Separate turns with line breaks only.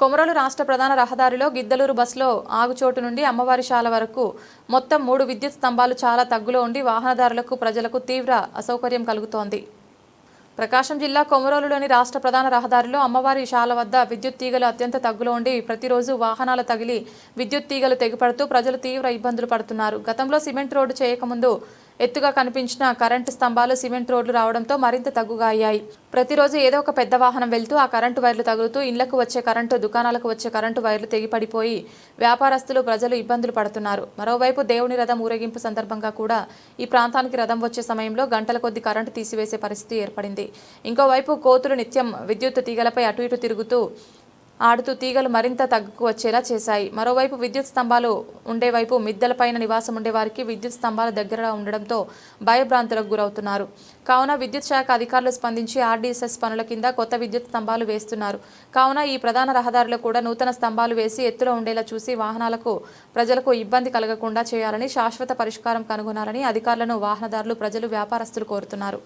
కొమరోలు రాష్ట్ర ప్రధాన రహదారిలో గిద్దలూరు బస్సులో ఆగుచోటు నుండి అమ్మవారి శాల వరకు మొత్తం మూడు విద్యుత్ స్తంభాలు చాలా తగ్గులో ఉండి వాహనదారులకు ప్రజలకు తీవ్ర అసౌకర్యం కలుగుతోంది. ప్రకాశం జిల్లా కొమరోలులోని రాష్ట్ర ప్రధాన రహదారిలో అమ్మవారి శాల వద్ద విద్యుత్ తీగలు అత్యంత తగ్గులో ఉండి ప్రతిరోజు వాహనాలు తగిలి విద్యుత్ తీగలు తెగిపడుతూ ప్రజలు తీవ్ర ఇబ్బందులు పడుతున్నారు. గతంలో సిమెంట్ రోడ్డు చేయకముందు ఎత్తుగా కనిపించిన కరెంటు స్తంభాలు సిమెంట్ రోడ్లు రావడంతో మరింత తగ్గుగా అయ్యాయి ప్రతిరోజు ఏదో ఒక పెద్ద వాహనం వెళ్తూ ఆ కరెంటు వైర్లు తగులుతూ ఇళ్ళకు వచ్చే కరెంటు దుకాణాలకు వచ్చే కరెంటు వైర్లు తెగిపడిపోయి వ్యాపారస్తులు ప్రజలు ఇబ్బందులు పడుతున్నారు. మరోవైపు దేవుని రథం ఊరేగింపు సందర్భంగా కూడా ఈ ప్రాంతానికి రథం వచ్చే సమయంలో గంటల కొద్ది కరెంటు తీసివేసే పరిస్థితి ఏర్పడింది. ఇంకోవైపు కోతులు నిత్యం విద్యుత్ తీగలపై అటు ఇటు తిరుగుతూ ఆడుతూ తీగలు మరింత తగ్గుకు వచ్చేలా చేశాయి. మరోవైపు విద్యుత్ స్తంభాలు ఉండే వైపు మిద్దెలపైన నివాసం ఉండేవారికి విద్యుత్ స్తంభాల దగ్గరగా ఉండడంతో భయభ్రాంతులకు గురవుతున్నారు. కావున విద్యుత్ శాఖ అధికారులు స్పందించి ఆర్డీఎస్ఎస్ పనుల కింద కొత్త విద్యుత్ స్తంభాలు వేస్తున్నారు. కావున ఈ ప్రధాన రహదారిలో కూడా నూతన స్తంభాలు వేసి ఎత్తులో ఉండేలా చూసి వాహనాలకు ప్రజలకు ఇబ్బంది కలగకుండా చేయాలని శాశ్వత పరిష్కారం కనుగొనాలని అధికారులను వాహనదారులు ప్రజలు వ్యాపారస్తులు కోరుతున్నారు.